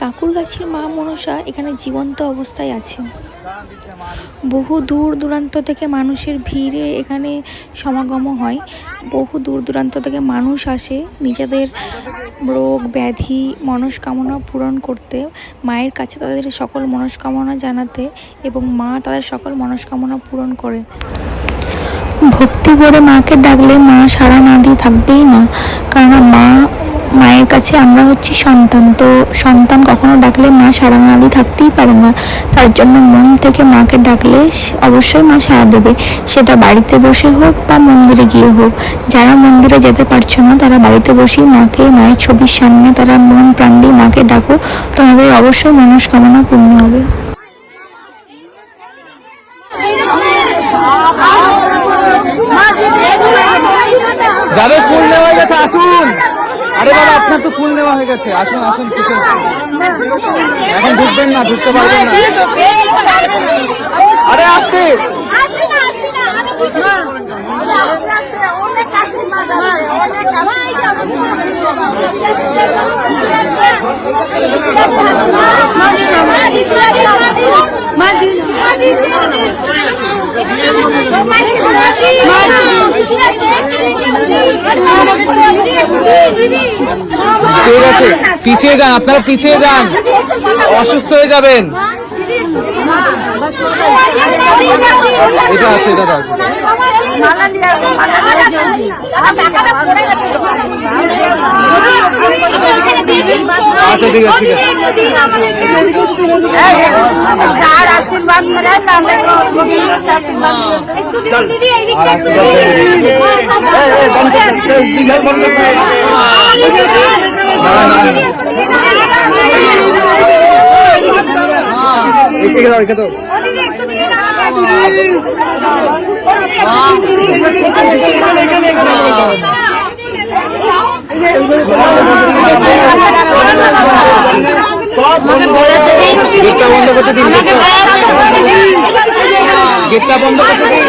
কাকুরগাছির মা মনসা এখানে জীবন্ত অবস্থায় আছে বহু দূর দূরান্ত থেকে মানুষের ভিড়ে এখানে সমাগম হয়। বহু দূর দূরান্ত থেকে মানুষ আসে নিজেদের রোগ, ব্যাধি, মনস্কামনা পূরণ করতে, মায়ের কাছে তাদের সকল মনস্কামনা জানাতে এবং মা তাদের সকল মনস্কামনা পূরণ করে। ভক্তি করে মাকে ডাকলে মা সারা না দিয়ে থাকবেই না কারণ মা মায়ের কাছে আমরা হচ্ছি সন্তান। তো সন্তান কখনো ডাকলে মা সারা না দিয়ে থাকতেই পারে না। তার জন্য মন থেকে মাকে ডাকলে অবশ্যই মা সারা দেবে। সেটা বাড়িতে বসে হোক বা মন্দিরে গিয়ে হোক। যারা মন্দিরে যেতে পারছ না, তারা বাড়িতে বসেই মাকে, মায়ের ছবির সামনে তারা মন প্রাণ দিয়ে মাকে ডাকো। তোমাদের অবশ্যই মনস্কামনা পূর্ণ হবে। যাদের গেছে, আসুন। আরে বাবা, আপনার তো ফুল নেওয়া হয়ে গেছে। আসুন আসুন, কিছু। এখন ঢুকবেন না, ঢুকতে পারবেন না। আরে, আসতে। ঠিক আছে পিছিয়ে যান আপনারা পিছিয়ে যান। অসুস্থ হয়ে যাবেন। এটা আছে এটা আছে। আচ্ছা ঠিক আছে ঠিক আছে। আশীর্বাদ গেটটা বন্ধ করতে দিন। গেটটা বন্ধ করতে দিন।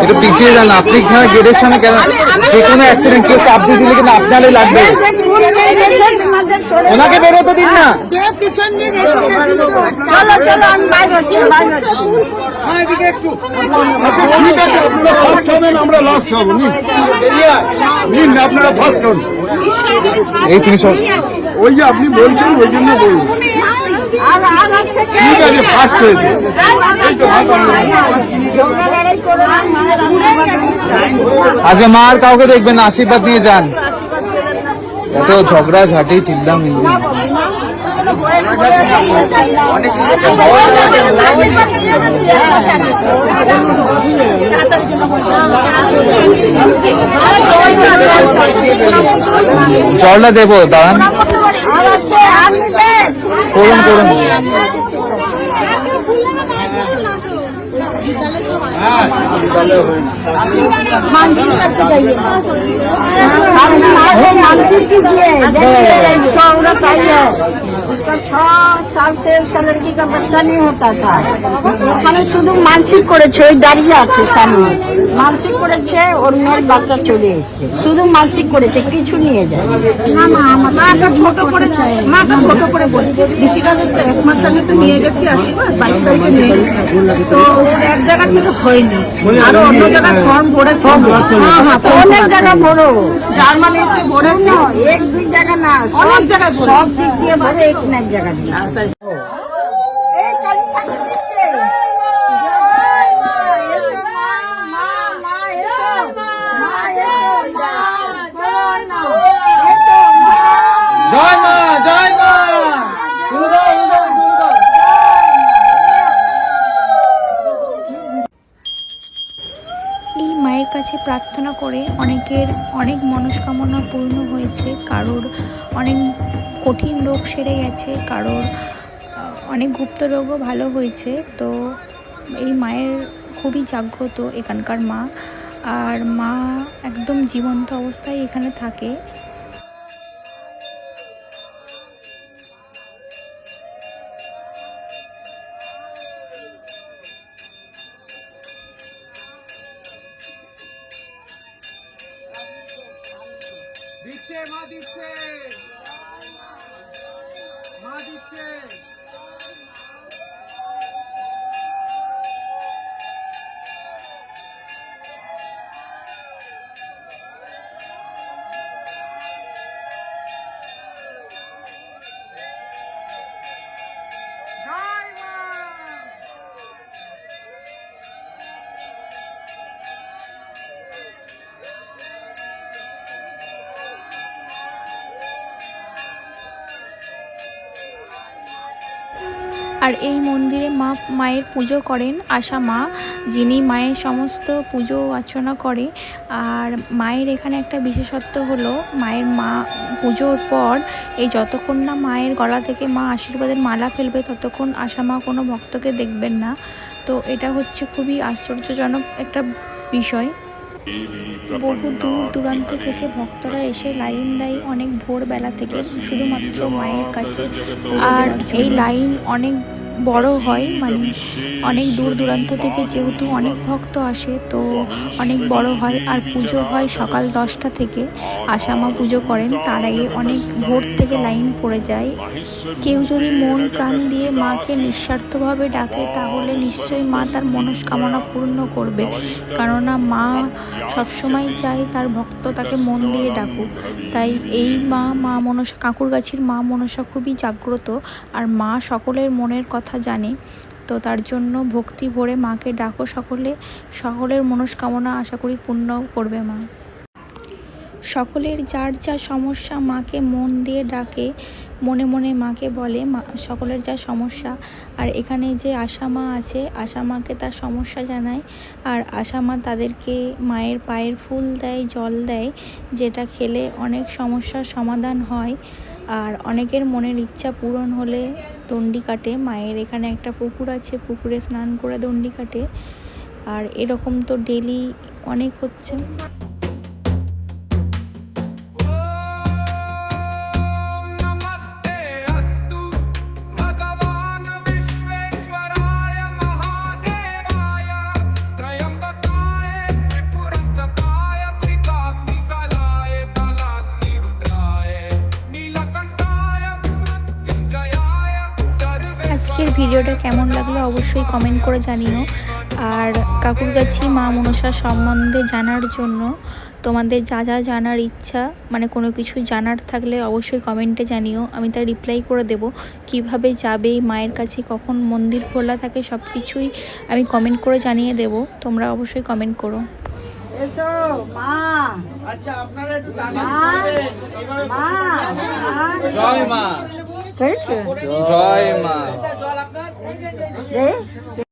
একটু পিছিয়ে যান আপনি এখানে গেটের সামনে কেন যে কোনো অ্যাক্সিডেন্ট কেউ দিয়ে দিলে কিন্তু আপনারই লাগবে। ওনাকে বেরোতে দিন না। চলো চলো আমি বাইরে হচ্ছি বাইরে হচ্ছি আচ্ছা আপনারা ফার্স্ট হন। এই তিনি ওই যে আপনি বলছেন ওই জন্য বলুন? ঠিক আছে। আজকে মা কাউকে দেখবেন আশীর্বাদ নিয়ে যান। এত ঝগড়া, ঝাঁটি, চিল্লাম। মিল্লি জলটা দেবো, দাঁড়ান আর আছে আর নিবেন করুন করুন मंदिर करके जाइए हम मंदिर कीजिए देखिए औरत आई है उसका छह साल से उसका लड़की का बच्चा नहीं होता था ওখানে শুধু মানসিক করেছে ওই দাঁড়িয়ে আছে সামনে মানসিক করেছে ওর মেয়ের বাচ্চা চলে এসছে শুধু মানসিক করেছে কিছু নিয়ে যায় না মা মাকে ছোট করে মাকে ছোট করে বলেছে দীপিকা দত্ত এক মাস আগে তো নিয়ে গেছি আশীর্বাদ বাইশ তারিখে নিয়ে গেছি তো ওর এক জায়গা থেকে হয়নি আরো অন্য জায়গায় ফর্ম ভরেছে অনেক জায়গা ভরো জার্মানিতে ভরেছে এক দুই জায়গা না অনেক জায়গায় সব দিক দিয়ে ভরে নতুন এক জায়গা দিয়ে জয় মা জয় মা উলু দাও, উলু দাও, উলু দাও। এই মায়ের কাছে প্রার্থনা করে অনেকের অনেক মনস্কামনা পূর্ণ হয়েছে। কারোর অনেক কঠিন রোগ সেরে গেছে, কারোর অনেক গুপ্ত রোগও ভালো হয়েছে। তো এই মায়ের খুবই জাগ্রত এখানকার মা। আর মা একদম জীবন্ত অবস্থায় এখানে থাকে। দিচ্ছে মা দিচ্ছে জয় আর এই মন্দিরে মা মায়ের পুজো করেন আশা মা, যিনি মায়ের সমস্ত পুজো অর্চনা করে। আর মায়ের এখানে একটা বিশেষত্ব হলো, মায়ের মা পুজোর পর এই যতক্ষণ না মায়ের গলা থেকে মা আশীর্বাদের মালা ফেলবে, ততক্ষণ আশা মা কোনো ভক্তকে দেখবেন না। তো এটা হচ্ছে খুবই আশ্চর্যজনক একটা বিষয়। বহু দূর দূরান্ত থেকে ভক্তরা এসে লাইন দেয় অনেক ভোরবেলা থেকে, শুধুমাত্র মায়ের কাছে। আর এই লাইন অনেক বড় হয় মানে অনেক দূর দূরান্ত থেকে যেহেতু অনেক ভক্ত আসে, তো অনেক বড় হয়। আর পুজো হয় সকাল দশটা থেকে। আসামা পুজো করেন, তার আগে অনেক ভোর থেকে লাইন পড়ে যায়। কেউ যদি মন প্রাণ দিয়ে মাকে নিঃস্বার্থভাবে ডাকে, তাহলে নিশ্চয়ই মা তার মনস্কামনা পূর্ণ করবে। কেননা মা সবসময় চায় তার ভক্ত তাকে মন দিয়ে ডাকুক। তাই এই মা মা মনসা, কাকুরগাছির মা মনসা খুবই জাগ্রত আর মা সকলের মনের কথা জানে। তো তার জন্য ভক্তি ভরে মাকে ডাকো সকলে। সকলের মনস্কামনা আশা করি পূর্ণ করবে মা। সকলের যার যা সমস্যা মাকে মন দিয়ে ডাকে, মনে মনে মাকে বলে, মা, সকলের যা সমস্যা। আর এখানে যে আশা মা আছে আশা মাকে তার সমস্যা জানায়। আর আশা মা তাদেরকে মায়ের পায়ের ফুল দেয়, জল দেয়, যেটা খেলে অনেক সমস্যার সমাধান হয়। আর অনেকের মনের ইচ্ছা পূরণ হলে দণ্ডি কাটে। মায়ের এখানে একটা পুকুর আছে, পুকুরে স্নান করে দণ্ডি কাটে। আর এরকম তো ডেলি অনেক হচ্ছে। আজকের ভিডিওটা কেমন লাগল অবশ্যই কমেন্ট করে জানিও। আর কাকুরগাছি মা মনসা সম্বন্ধে জানার জন্য তোমাদের যা যা জানার ইচ্ছা মানে কোনো কিছু জানার থাকলে অবশ্যই কমেন্টে জানিও। আমি তার রিপ্লাই করে দেব কীভাবে যাবে মায়ের কাছে কখন মন্দির খোলা থাকে সব কিছুই আমি কমেন্ট করে জানিয়ে দেব। তোমরা অবশ্যই কমেন্ট করো। এসো মা। মা মা মা। জয় মা। জয় মা। 哎给